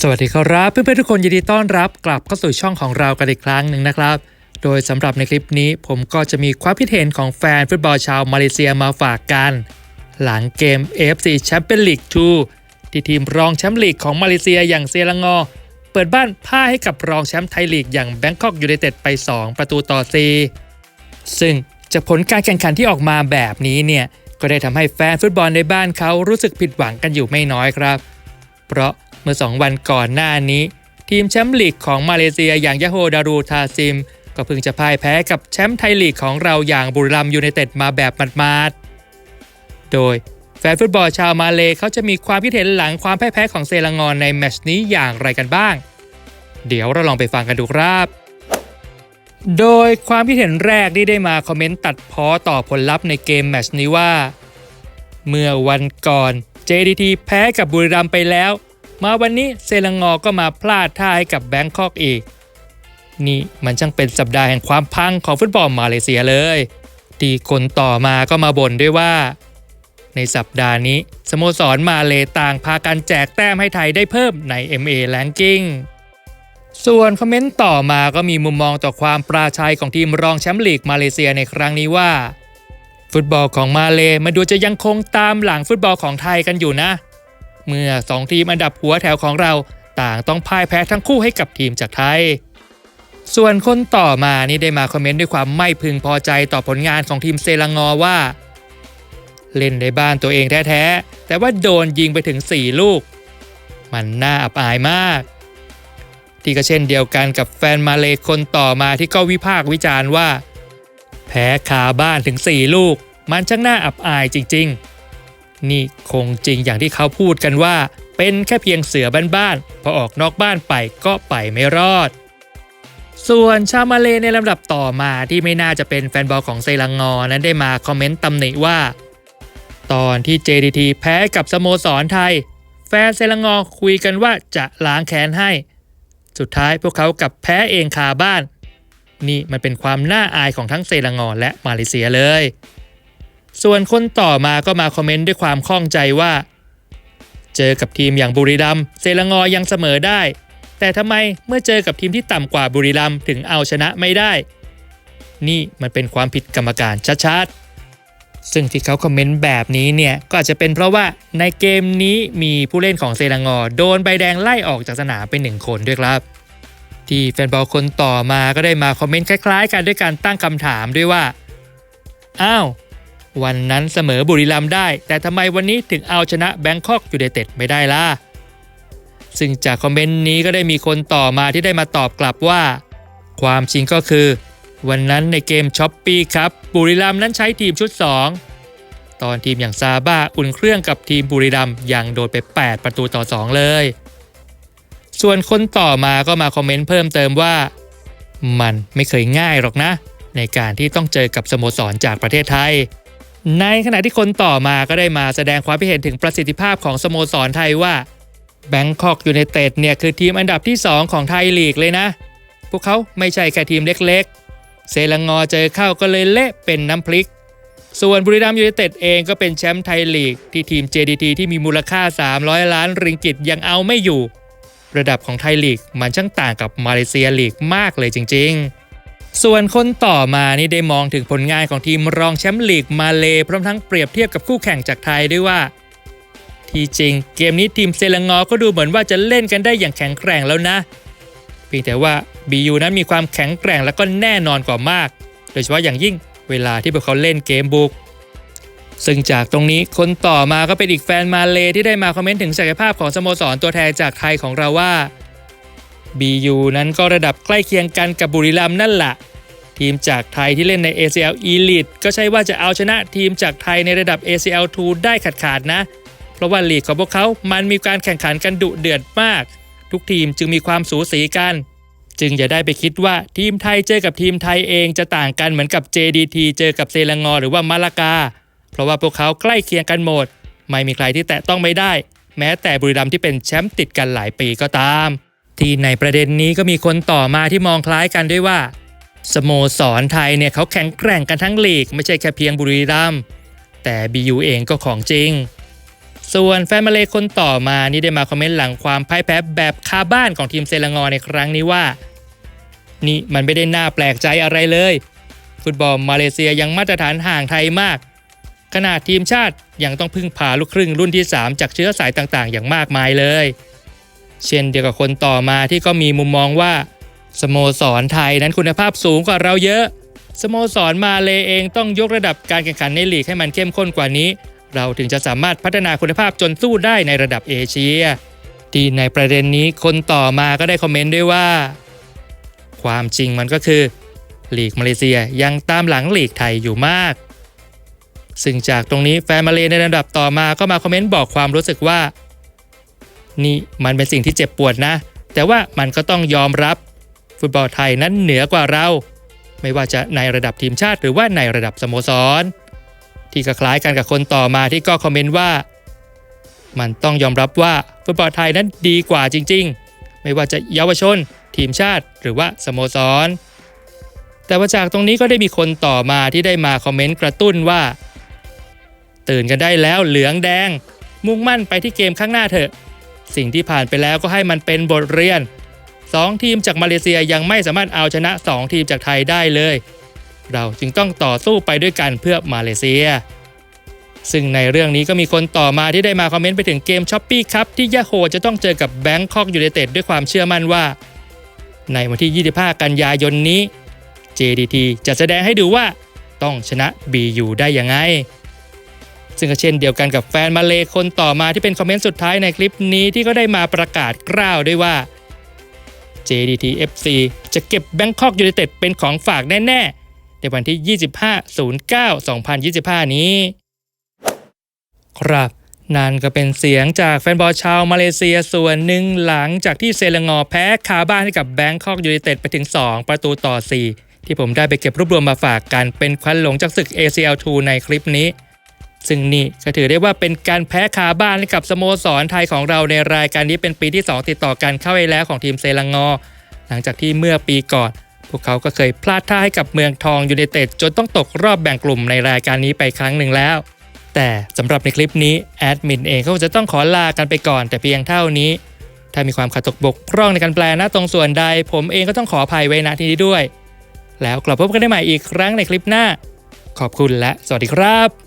สวัสดีครับเพื่อนๆทุกคนยินดีต้อนรับกลับเข้าสู่ช่องของเรากันอีกครั้งหนึ่งนะครับ โดยสำหรับในคลิปนี้ผมก็จะมีความคิดเห็นของแฟนฟุตบอลชาวมาเลเซียมาฝากกัน หลังเกม AFC Champions League 2 ที่ทีมรองแชมป์ลีกของมาเลเซียอย่างเซลังอ เปิดบ้านพ่ายให้กับรองแชมป์ไทยลีกอย่างแบงคอกยูไนเต็ดไป 2 ประตูต่อ 4 ซึ่งจากผลการแข่งขันที่ออกมาแบบนี้เนี่ยก็ได้ทำให้แฟนฟุตบอลในบ้านเขารู้สึกผิดหวังกันอยู่ไม่น้อยครับ เพราะ มื่อ 2 วันก่อนหน้านี้ ทีมแชมป์ลีกของมาเลเซียอย่างยะโฮดารูทาซิม ก็เพิ่งจะพ่ายแพ้กับแชมป์ไทยลีกของเราอย่างบุรีรัมยูไนเต็ดมาแบบมาดๆโดยแฟนฟุตบอลชาวมาเลเขาจะมีความคิดเห็นหลังความพ่ายแพ้ของเซลังอนในแมชนี้อย่างไรกันบ้าง เดี๋ยวเราลองไปฟังกันดูครับ โดยความคิดเห็นแรกที่ได้มาคอมเมนต์ตัดพ้อต่อผลลัพธ์ในเกมแมชนี้ว่า เมื่อวันก่อน JDT แพ้กับบุรีรัมไปแล้ว มาวันนี้เซลังอก็มาพลาดท่าให้กับแบงคอกอีก นี่มันช่างเป็นสัปดาห์แห่งความพังของฟุตบอลมาเลเซียเลยทีคนต่อมาก็มาบ่นด้วยว่า ในสัปดาห์นี้ สโมสรมาเลต่างพากันแจกแต้มให้ไทยได้เพิ่มใน MA Ranking ส่วนคอมเมนต์ต่อมาก็มีมุมมองต่อความปราชัยของทีมรองแชมป์ลีกมาเลเซียในครั้งนี้ว่า ฟุตบอลของมาเลมาดูจะยังคงตามหลังฟุตบอลของไทยกันอยู่นะ เมื่อสองทีมอันดับหัวแถวของเราต่างต้องพ่ายแพ้ทั้งคู่ให้กับทีมจากไทย ส่วนคนต่อมานี่ได้มาคอมเมนต์ด้วยความไม่พึงพอใจต่อผลงานของทีมเซลังอว่า เล่นในบ้านตัวเองแท้ๆ แต่ว่าโดนยิงไปถึง 4 ลูก มันน่าอับอายมาก ที่ก็เช่นเดียวกันกับแฟนมาเลคนต่อมาที่ก็วิพากษ์วิจารณ์ว่า แพ้คาบ้านถึง 4 ลูก มันช่างน่าอับอายจริง ๆ นี่คงจริงอย่างที่เขาพูดกันว่า เป็นแค่เพียงเสือบ้านๆพอออกนอกบ้านไปก็ไปไม่รอด ส่วนชาวมาเลในลำดับต่อมาที่ไม่น่าจะเป็นแฟนบอลของเซลังงอนั้นได้มาคอมเมนต์ตำหนิว่า ตอนที่ JDT แพ้กับสโมสรไทย แฟนเซลังงอคุยกันว่าจะล้างแค้นให้ สุดท้ายพวกเขากลับแพ้เองคาบ้าน นี่มันเป็นความน่าอายของทั้งเซลังอและมาเลเซียเลย ส่วนคนต่อมาก็มาคอมเมนต์ด้วยความข้องใจว่า เจอกับทีมอย่างบุรีรัมเซลังอยังเสมอได้ แต่ทำไมเมื่อเจอกับทีมที่ต่ำกว่าบุรีรัมถึงเอาชนะไม่ได้ นี่มันเป็นความผิดกรรมการชัดๆซึ่งที่เขาคอมเมนต์แบบนี้เนี่ยก็อาจจะเป็นเพราะว่าในเกมนี้มีผู้เล่นของเซลังอโดนใบแดงไล่ออกจากสนามไปหนึ่งคนด้วยครับที่แฟนบอลคนต่อมาก็ได้มาคอมเมนต์คล้ายๆ กันด้วยการตั้งคำถามด้วยว่า อ้าว วันนั้นเสมอบุรีรัมย์ได้ แต่ทำไมวันนี้ถึงเอาชนะแบงคอกยูไนเต็ดไม่ได้ล่ะ ซึ่งจากคอมเมนต์นี้ก็ได้มีคนต่อมาที่ได้มาตอบกลับว่า ความจริงก็คือ วันนั้นในเกมช้อปปี้ครับบุรีรัมย์นั้นใช้ทีมชุด 2 ตอนทีมอย่างซาบ้าอุ่นเครื่องกับทีมบุรีรัมย์ยังโดนไป 8 ประตูต่อ 2 เลย ส่วนคนต่อมาก็มาคอมเมนต์เพิ่มเติมว่า มันไม่เคยง่ายหรอกนะ ในการที่ต้องเจอกับสโมสรจากประเทศไทย ในขณะที่คนต่อมาก็ได้มาแสดงความคิดเห็นถึงประสิทธิภาพของสโมสรไทยว่าแบงคอกยูไนเต็ดเนี่ยคือทีมอันดับที่ 2 ของไทยลีกเลยนะ พวกเขาไม่ใช่แค่ทีมเล็กๆ เซลังงอเจอเข้าก็เลยเละเป็นน้ำพริก ส่วนบุรีรัมย์ยูไนเต็ดเองก็เป็นแชมป์ไทยลีก ที่ทีม JDT ที่มีมูลค่า 300 ล้านริงกิตยังเอาไม่อยู่ ระดับของไทยลีกมันช่างต่างกับมาเลเซียลีกมากเลยจริง ๆ ส่วนคนต่อมานี่ได้มองถึงผลงานของทีมรองแชมป์ลีกมาเลพร้อมทั้งเปรียบเทียบกับคู่แข่งจากไทยด้วยว่า ที่จริงเกมนี้ทีมเซลังงอก็ดูเหมือนว่าจะเล่นกันได้อย่างแข็งแกร่งแล้วนะ เพียงแต่ว่า BU นั้นมีความแข็งแกร่งและก็แน่นอนกว่ามาก โดยเฉพาะอย่างยิ่งเวลาที่พวกเขาเล่นเกมบุกซึ่งจากตรงนี้คนต่อมาก็เป็นอีกแฟนมาเลที่ได้มาคอมเมนต์ถึงศักยภาพของสโมสรตัวแทนจากไทยของเราว่า BU นั้นก็ระดับใกล้เคียงกันกับบุรีรัมย์นั่นแหละทีมจากไทยที่เล่นใน ACL Elite ก็ใช่ว่าจะเอาชนะทีมจากไทยในระดับ ACL 2 ได้ขาดๆนะ เพราะว่าลีกของพวกเขามันมีการแข่งขันกันดุเดือดมาก ทุกทีมจึงมีความสูสีกัน จึงอย่าได้ไปคิดว่าทีมไทยเจอกับทีมไทยเองจะต่างกันเหมือนกับ JDT เจอกับเซลังงอหรือว่ามาลากา เพราะว่าพวกเขาใกล้เคียงกันหมด ไม่มีใครที่แตะต้องไม่ได้ แม้แต่บุรีรัมย์ที่เป็นแชมป์ติดกันหลายปีก็ตาม ที่ในประเด็นนี้ก็มีคนต่อมาที่มองคล้ายกันด้วยว่า สโมสรไทยเนี่ยเขาแข็งแกร่งกันทั้งลีก ไม่ใช่แค่เพียงบุรีรัมย์แต่ BU เองก็ของจริง ส่วนแฟนมาเลคนต่อมานี่ได้มาคอมเมนต์หลังความพ่ายแพ้แบบคาบ้านของทีมเซลังอในครั้งนี้ว่า นี่มันไม่ได้น่าแปลกใจอะไรเลย ฟุตบอลมาเลเซียยังมาตรฐานห่างไทยมากขนาดทีมชาติยังต้องพึ่งพาลูกครึ่งรุ่นที่ 3 จากเชื้อสายต่างๆ อย่างมากมายเลย เช่นเดียวกับคนต่อมาที่ก็มีมุมมองว่า สโมสรไทยนั้นคุณภาพสูงกว่าเราเยอะ สโมสรมาเลเองต้องยกระดับการแข่งขันในลีกให้มันเข้มข้นกว่านี้ เราถึงจะสามารถพัฒนาคุณภาพจนสู้ได้ในระดับเอเชีย ที่ในประเด็นนี้คนต่อมาก็ได้คอมเมนต์ด้วยว่า ความจริงมันก็คือลีกมาเลเซียยังตามหลังลีกไทยอยู่มาก ซึ่งจากตรงนี้แฟนมาเลในระดับต่อมาก็มาคอมเมนต์บอกความรู้สึกว่า นี่มันเป็นสิ่งที่เจ็บปวดนะ แต่ว่ามันก็ต้องยอมรับ ฟุตบอลไทยนั้นเหนือกว่าเรา ไม่ว่าจะในระดับทีมชาติหรือว่าในระดับสโมสร ที่ก็คล้ายกันกับคนต่อมาที่ก็คอมเมนต์ว่า มันต้องยอมรับว่าฟุตบอลไทยนั้นดีกว่าจริง ๆ ไม่ว่าจะเยาวชน ทีมชาติหรือว่าสโมสร แต่ว่าจากตรงนี้ก็ได้มีคนต่อมาที่ได้มาคอมเมนต์กระตุ้นว่า ตื่นกันได้แล้วเหลืองแดง มุ่งมั่นไปที่เกมข้างหน้าเถอะ สิ่งที่ผ่านไปแล้วก็ให้มันเป็นบทเรียน 2 ทีมจากมาเลเซียยังไม่สามารถเอาชนะ 2 ทีมจากไทยได้เลย เราจึงต้องต่อสู้ไปด้วยกันเพื่อมาเลเซีย ซึ่งในเรื่องนี้ก็มีคนต่อมาที่ได้มาคอมเมนต์ไปถึงเกมช้อปปี้ครับที่ยะโฮจะต้องเจอกับแบงคอกยู n นเต็ดด้วยความเชื่อมั่นว่า ในวันที่ 25 กันยายนนี้ JDT จะแสดงให้ดูว่าต้องชนะ BU ได้ยังไง ซึ่งก็เช่นเดียวกันกับแฟนมาเลคนต่อมาที่เป็นคอมเมนต์สุดท้ายในคลิปนี้ที่ก็ได้มาประกาศกล้าวด้วยว่า JDT FC จะเก็บ Bangkok United เป็นของฝากแน่ๆ ในวันที่ 25 09 2025 นี้ ครับนั่นก็เป็นเสียงจากแฟนบอลชาวมาเลเซียส่วนหนึ่งหลังจากที่เซเลงอแพ้คาบ้านให้กับ Bangkok United ไปถึง 2 ประตูต่อ 4 ที่ผมได้ไปเก็บรวบรวมมาฝากกันเป็นควันหลงจากศึก ACL2 ในคลิปนี้ ซึ่งนี่ก็ถือได้ว่าเป็นการแพ้คาบ้านให้กับสโมสรไทยของเราในรายการนี้เป็นปีที่ 2 ติดต่อกันเข้าไปแล้วของทีมเซลังงอ หลังจากที่เมื่อปีก่อน พวกเขาก็เคยพลาดท่าให้กับเมืองทองยูไนเต็ดจนต้องตกรอบแบ่งกลุ่มในรายการนี้ไปครั้งหนึ่งแล้ว แต่สำหรับในคลิปนี้แอดมินเองก็จะต้องขอลากันไปก่อนแต่เพียงเท่านี้ ถ้ามีความขัดตกบกพร่องในการแปลหน้าตรงส่วนใด ผมเองก็ต้องขออภัยไว้ณที่นี้ด้วย แล้วกลับพบกันได้ใหม่อีกครั้งในคลิปหน้า ขอบคุณและสวัสดีครับ